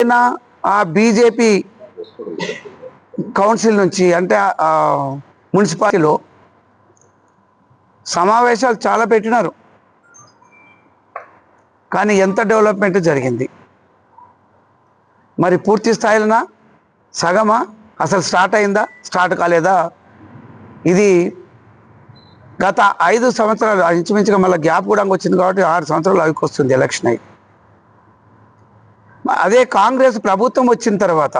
అయినా ఆ BJP council నుంచి అంటే మున్సిపాలిటీలో సమావేశాలు చాలా పెట్టినారు. కానీ ఎంత డెవలప్మెంట్ జరిగింది? మరి పూర్తి స్థాయిలోనా? సగమా? అసలు స్టార్ట్ అయిందా? స్టార్ట్ కాలేదా? ఇది గత ఐదు సంవత్సరాలు ఇంచుమించుగా మళ్ళీ గ్యాప్ కూడా వచ్చింది కాబట్టి ఆరు సంవత్సరాలు అవికి వస్తుంది ఎలక్షన్ అయి. అదే కాంగ్రెస్ ప్రభుత్వం వచ్చిన తర్వాత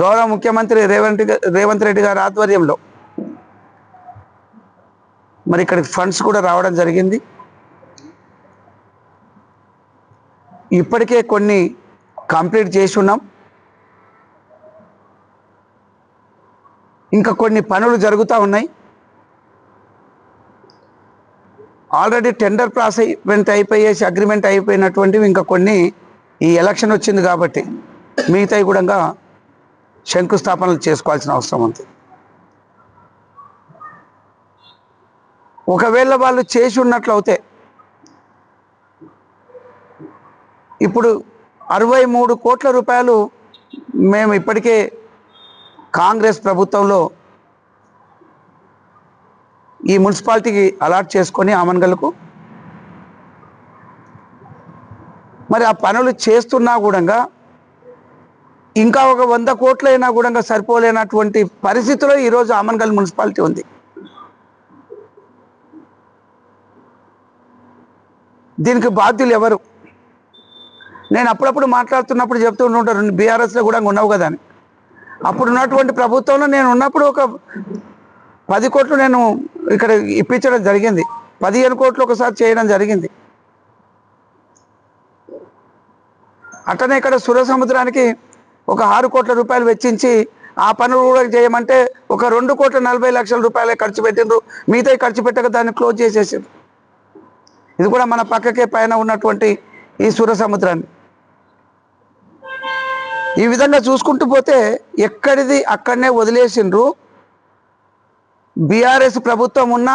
గౌరవ ముఖ్యమంత్రి రేవంత్ రేవంత్ రెడ్డి గారి ఆధ్వర్యంలో మరి ఇక్కడికి ఫండ్స్ కూడా రావడం జరిగింది. ఇప్పటికే కొన్ని కంప్లీట్ చేసి ఉన్నాం. ఇంకా కొన్ని పనులు జరుగుతూ ఉన్నాయి. ఆల్రెడీ టెండర్ ప్రాసెస్ అయిపోయేసి అగ్రిమెంట్ అయిపోయినటువంటివి ఇంకా కొన్ని ఈ ఎలక్షన్ వచ్చింది కాబట్టి మిగతాయి కూడా శంకుస్థాపనలు చేసుకోవాల్సిన అవసరం ఉంది. ఒకవేళ వాళ్ళు చేసి ఉన్నట్లయితే ఇప్పుడు అరవై మూడు కోట్ల రూపాయలు మేము ఇప్పటికే కాంగ్రెస్ ప్రభుత్వంలో ఈ మున్సిపాలిటీకి అలాట్ చేసుకొని ఆమన్గల్కు? మరి ఆ పనులు చేస్తున్నా కూడా ఇంకా ఒక వంద కోట్లైనా కూడా సరిపోలేనటువంటి పరిస్థితిలో ఈరోజు ఆమన్గల్ మున్సిపాలిటీ ఉంది. దీనికి బాధ్యులు ఎవరు? నేను అప్పుడప్పుడు మాట్లాడుతున్నప్పుడు చెప్తూ ఉంటారు బీఆర్ఎస్లో కూడా ఉన్నావు కదా అని. అప్పుడు ఉన్నటువంటి ప్రభుత్వంలో నేను ఉన్నప్పుడు ఒక పది కోట్లు నేను ఇక్కడ ఇప్పించడం జరిగింది. పదిహేను కోట్లు ఒకసారి చేయడం జరిగింది. అట్లనే ఇక్కడ సుర సముద్రానికి ఒక ఆరు కోట్ల రూపాయలు వెచ్చించి ఆ పనులు కూడా చేయమంటే ఒక రెండు కోట్ల నలభై లక్షల రూపాయలే ఖర్చు పెట్టిండ్రు. మిగతా ఖర్చు పెట్టక దాన్ని క్లోజ్ చేసేసిండ్రు. ఇది కూడా మన పక్కకే పైన ఉన్నటువంటి ఈ సుర సముద్రాన్ని ఈ విధంగా చూసుకుంటూ పోతే ఎక్కడిది అక్కడనే వదిలేసిండ్రు. బీఆర్ఎస్ ప్రభుత్వం ఉన్నా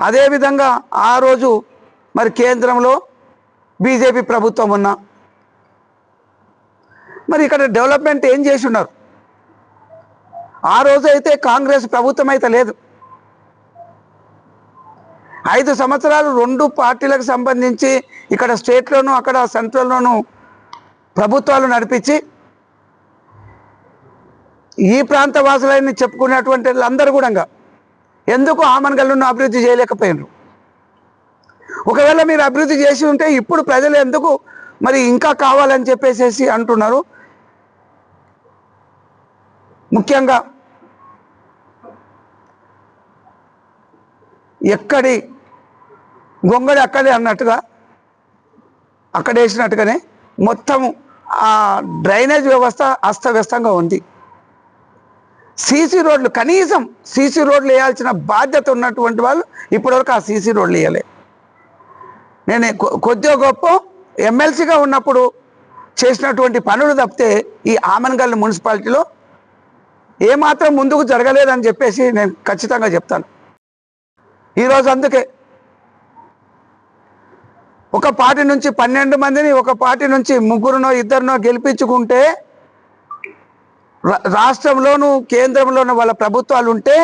అదేవిధంగా ఆ రోజు మరి కేంద్రంలో బీజేపీ ప్రభుత్వం ఉన్నా మరి ఇక్కడ డెవలప్మెంట్ ఏం చేసి ఉన్నారు ఆ రోజు అయితే కాంగ్రెస్ ప్రభుత్వం అయితే లేదు. ఐదు సంవత్సరాలు రెండు పార్టీలకు సంబంధించి ఇక్కడ స్టేట్లోనూ అక్కడ సెంట్రల్లోనూ ప్రభుత్వాలు నడిపించి ఈ ప్రాంత వాసులని చెప్పుకునేటువంటి వాళ్ళందరూ కూడా ఎందుకు ఆమన్గల్ను అభివృద్ధి చేయలేకపోయినారు? ఒకవేళ మీరు అభివృద్ధి చేసి ఉంటే ఇప్పుడు ప్రజలు ఎందుకు మరి ఇంకా కావాలని చెప్పేసేసి అంటున్నారు? ముఖ్యంగా ఎక్కడి గొంగడి అక్కడే అన్నట్టుగా అక్కడ వేసినట్టుగానే మొత్తం ఆ డ్రైనేజ్ వ్యవస్థ అస్తవ్యస్తంగా ఉంది. సీసీ రోడ్లు కనీసం సీసీ రోడ్లు వేయాల్సిన బాధ్యత ఉన్నటువంటి వాళ్ళు ఇప్పటివరకు ఆ సీసీ రోడ్లు వేయలే. నేను కొద్దిగా గొప్ప ఎమ్మెల్సీగా ఉన్నప్పుడు చేసినటువంటి పనులు తప్పితే ఈ ఆమెనగల్ మున్సిపాలిటీలో ఏమాత్రం ముందుకు జరగలేదని చెప్పేసి నేను ఖచ్చితంగా చెప్తాను. ఈరోజు అందుకే ఒక పార్టీ నుంచి పన్నెండు మందిని ఒక పార్టీ నుంచి ముగ్గురునో ఇద్దరినో గెలిపించుకుంటే రాష్ట్రంలోను కేంద్రంలోను వాళ్ళ ప్రభుత్వాలు ఉంటే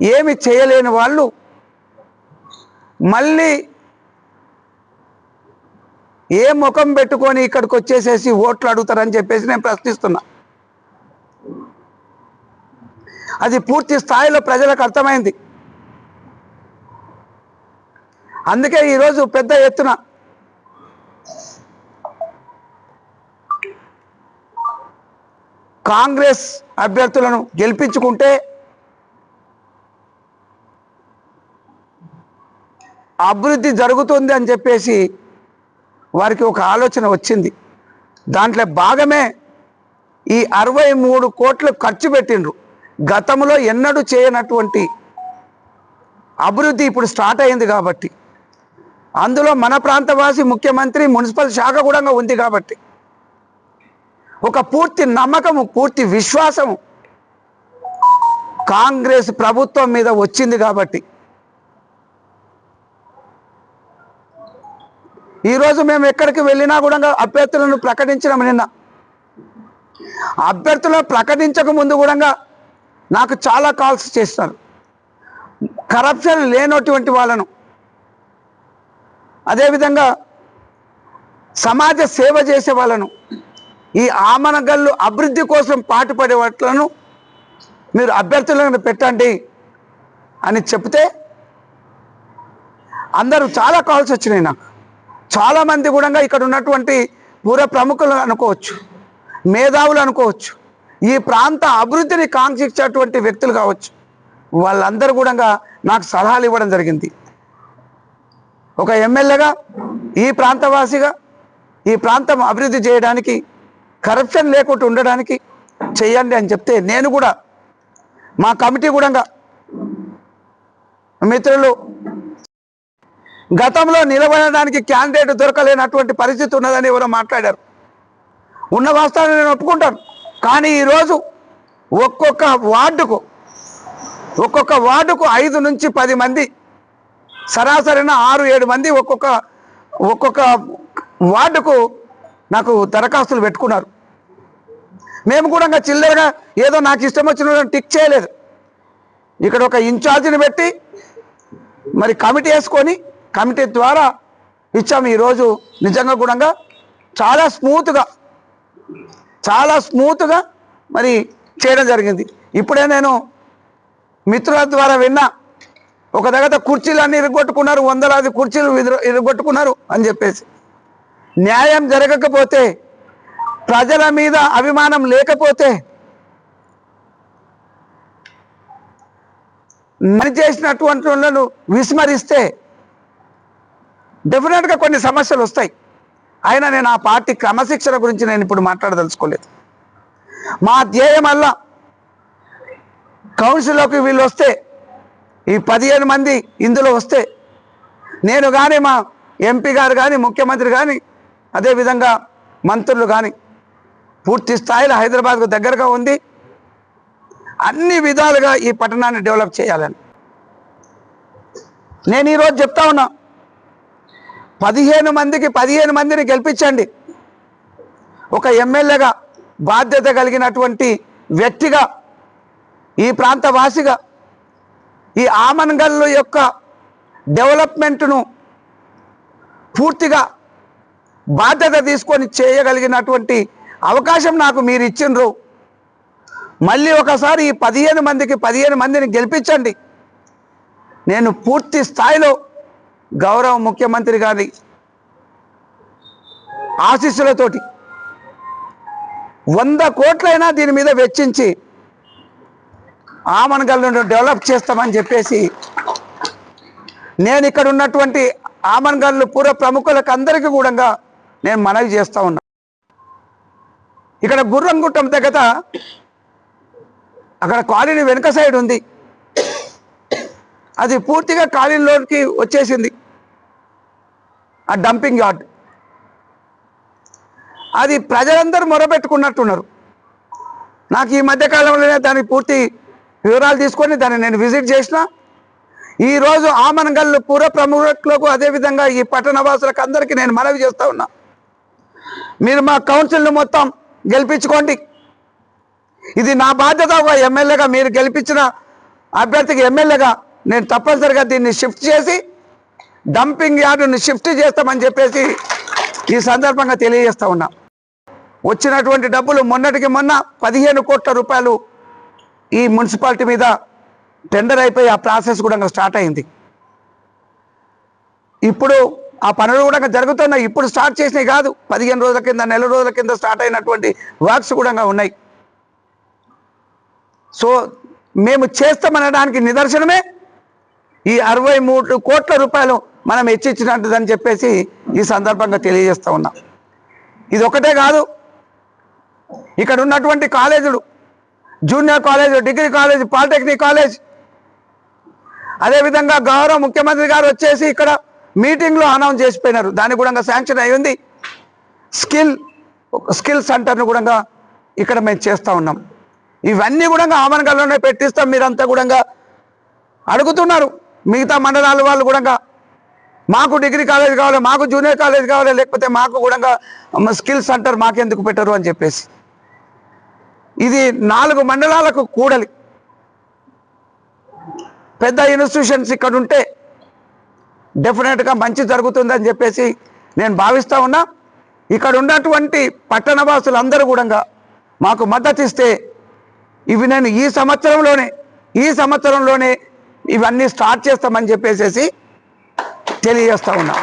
ఏమి చేయలేని వాళ్ళు మళ్ళీ ఏ ముఖం పెట్టుకొని ఇక్కడికి వచ్చేసేసి ఓట్లు అడుగుతారని చెప్పేసి నేను ప్రశ్నిస్తున్నా. అది పూర్తి స్థాయిలో ప్రజలకు అర్థమైంది. అందుకే ఈరోజు పెద్ద ఎత్తున కాంగ్రెస్ అభ్యర్థులను గెలిపించుకుంటే అభివృద్ధి జరుగుతుంది అని చెప్పేసి వారికి ఒక ఆలోచన వచ్చింది. దాంట్లో భాగమే ఈ అరవై మూడు కోట్లు ఖర్చు పెట్టిండ్రు. గతంలో ఎన్నడూ చేయనటువంటి అభివృద్ధి ఇప్పుడు స్టార్ట్ అయింది కాబట్టి. అందులో మన ప్రాంతవాసి ముఖ్యమంత్రి మున్సిపల్ శాఖ కూడా ఉంది కాబట్టి. ఒక పూర్తి నమ్మకము పూర్తి విశ్వాసము. కాంగ్రెస్ ప్రభుత్వం మీద వచ్చింది కాబట్టి. ఈరోజు మేము ఎక్కడికి వెళ్ళినా కూడా అభ్యర్థులను ప్రకటించడం నిన్న. అభ్యర్థులను ప్రకటించక ముందు కూడా నాకు చాలా కాల్స్ చేస్తారు. కరప్షన్ లేనటువంటి వాళ్ళను. అదేవిధంగా సమాజ సేవ చేసే వాళ్ళను. ఈ ఆమనగల్లు అభివృద్ధి కోసం పాటుపడే వాటిలను మీరు అభ్యర్థులను పెట్టండి అని చెప్తే అందరూ చాలా కాల్స్ వచ్చినాయి నాకు. చాలామంది కూడా ఇక్కడ ఉన్నటువంటి పూర ప్రముఖులు అనుకోవచ్చు మేధావులు అనుకోవచ్చు ఈ ప్రాంత అభివృద్ధిని కాంక్షించేటువంటి వ్యక్తులు కావచ్చు. వాళ్ళందరూ కూడా నాకు సలహాలు ఇవ్వడం జరిగింది. ఒక ఎమ్మెల్యేగా ఈ ప్రాంతవాసిగా ఈ ప్రాంతం అభివృద్ధి చేయడానికి కరప్షన్ లేకుండా ఉండడానికి చేయండి అని చెప్తే నేను కూడా మా కమిటీ కూడా మిత్రులు గతంలో నిలబడడానికి క్యాండిడేట్ దొరకలేనటువంటి పరిస్థితి ఉన్నదని ఎవరో మాట్లాడారు. ఉన్న వాస్తవాన్ని నేను ఒప్పుకుంటాను. కానీ ఈరోజు ఒక్కొక్క వార్డుకు ఒక్కొక్క వార్డుకు ఐదు నుంచి పది మంది సరాసరిన ఆరు ఏడు మంది ఒక్కొక్క ఒక్కొక్క వార్డుకు నాకు దరఖాస్తులు పెట్టుకున్నారు. మేము కూడా ఇంకా చిల్లరగా ఏదో నాకు ఇష్టం వచ్చిన టిక్ చేయలేదు. ఇక్కడ ఒక ఇన్ఛార్జిని పెట్టి మరి కమిటీ వేసుకొని కమిటీ ద్వారా ఇచ్చాము ఈరోజు నిజంగా కూడా చాలా స్మూత్గా చాలా స్మూత్గా మరి చేయడం జరిగింది. ఇప్పుడే నేను మిత్రుల ద్వారా విన్నా ఒక దగ్గర కుర్చీలన్నీ ఇరగొట్టుకున్నారు వందలాది కుర్చీలు ఇరు- ఇరగొట్టుకున్నారు అని చెప్పేసి. న్యాయం జరగకపోతే ప్రజల మీద అభిమానం లేకపోతే పని చేసినటువంటి వాళ్ళను విస్మరిస్తే డెఫినెట్గా కొన్ని సమస్యలు వస్తాయి. అయినా నేను ఆ పార్టీ క్రమశిక్షణ గురించి నేను ఇప్పుడు మాట్లాడదలుచుకోలేదు. మా ధ్యేయం వల్ల కౌన్సిల్లోకి వీళ్ళు వస్తే ఈ పదిహేను మంది ఇందులో వస్తే నేను కానీ మా ఎంపీ గారు కానీ ముఖ్యమంత్రి కానీ అదేవిధంగా మంత్రులు కానీ పూర్తి స్థాయిలో హైదరాబాద్కు దగ్గరగా ఉంది. అన్ని విధాలుగా ఈ పట్టణాన్ని డెవలప్ చేయాలని. నేను ఈరోజు చెప్తా ఉన్నా. పదిహేను మందికి పదిహేను మందిని గెలిపించండి. ఒక ఎమ్మెల్యేగా బాధ్యత కలిగినటువంటి వ్యక్తిగా ఈ ప్రాంత వాసిగా ఈ ఆమన్గల్ యొక్క డెవలప్మెంట్ను పూర్తిగా బాధ్యత తీసుకొని చేయగలిగినటువంటి అవకాశం నాకు మీరు ఇచ్చిండ్రు. మళ్ళీ ఒకసారి ఈ పదిహేను మందికి పదిహేను మందిని గెలిపించండి. నేను పూర్తి స్థాయిలో గౌరవ ముఖ్యమంత్రి గారి ఆశీస్సులతోటి వంద కోట్లైనా దీని మీద వెచ్చించి ఆమన్గల్ను డెవలప్ చేస్తామని చెప్పేసి నేను ఇక్కడ ఉన్నటువంటి ఆమన్గల్లు పూర్వ ప్రముఖులకు అందరికీ కూడా నేను మనవి చేస్తా ఉన్నా. ఇక్కడ గుర్రంగుట్టం దగ్గర అక్కడ కాలనీ వెనుక సైడ్ ఉంది. అది పూర్తిగా కాలనీలోకి వచ్చేసింది. ఆ డంపింగ్ యార్డ్. అది ప్రజలందరూ మొరపెట్టుకున్నట్టున్నారు. నాకు ఈ మధ్యకాలంలోనే దాని పూర్తి వివరాలు తీసుకొని దాన్ని నేను విజిట్ చేసిన. ఈరోజు ఆమనగల్లు పూర్వ ప్రముఖులకు అదేవిధంగా ఈ పట్టణవాసులకు అందరికీ నేను మనవి చేస్తూ ఉన్నా. మీరు మా కౌన్సిల్ను మొత్తం గెలిపించుకోండి. ఇది నా బాధ్యత ఒక ఎమ్మెల్యేగా మీరు గెలిపించిన అభ్యర్థికి ఎమ్మెల్యేగా నేను తప్పనిసరిగా దీన్ని షిఫ్ట్ చేసి డంపింగ్ యార్డుని షిఫ్ట్ చేస్తామని చెప్పేసి ఈ సందర్భంగా తెలియజేస్తా ఉన్నా. వచ్చినటువంటి డబ్బులు మొన్నటికి మొన్న పదిహేను కోట్ల రూపాయలు ఈ మున్సిపాలిటీ మీద టెండర్ అయిపోయి ఆ ప్రాసెస్ కూడా స్టార్ట్ అయింది. ఇప్పుడు ఆ పనులు కూడా జరుగుతున్నాయి. ఇప్పుడు స్టార్ట్ చేసినవి కాదు. పదిహేను రోజుల కింద నెల రోజుల కింద స్టార్ట్ అయినటువంటి వర్క్స్ కూడా ఉన్నాయి. సో మేము చేస్తామనడానికి నిదర్శనమే ఈ అరవై మూడు కోట్ల రూపాయలు మనం హెచ్చిచ్చినట్టుదని చెప్పేసి ఈ సందర్భంగా తెలియజేస్తా ఉన్నాం. ఇది ఒకటే కాదు. ఇక్కడ ఉన్నటువంటి కాలేజీలు junior college degree college polytechnic college అదేవిధంగా గౌరవ ముఖ్యమంత్రి గారు వచ్చేసి ఇక్కడ మీటింగ్లో అనౌన్స్ చేసిపోయినారు. దాన్ని కూడా శాంక్షన్ అయి ఉంది స్కిల్ స్కిల్ సెంటర్ను కూడా ఇక్కడ మేము చేస్తూ ఉన్నాం. ఇవన్నీ కూడా ఆమనగల్లోనే పెట్టిస్తాం. మీరంతా కూడా అడుగుతున్నారు. మిగతా మండలాల వాళ్ళు కూడా మాకు డిగ్రీ కాలేజ్ కావాలి మాకు జూనియర్ కాలేజ్ కావాలి లేకపోతే మాకు కూడా స్కిల్ సెంటర్ మాకెందుకు పెట్టరు అని చెప్పేసి. ఇది నాలుగు మండలాలకు కూడలి. పెద్ద ఇన్స్టిట్యూషన్స్ ఇక్కడ ఉంటే డెఫినెట్గా మంచి జరుగుతుందని చెప్పేసి నేను భావిస్తూ ఉన్నా. ఇక్కడ ఉన్నటువంటి పట్టణవాసులందరూ కూడా మాకు మద్దతు ఇస్తే ఇవి నేను ఈ సంవత్సరంలోనే ఈ సంవత్సరంలోనే ఇవన్నీ స్టార్ట్ చేస్తామని చెప్పేసి తెలియజేస్తా ఉన్నా.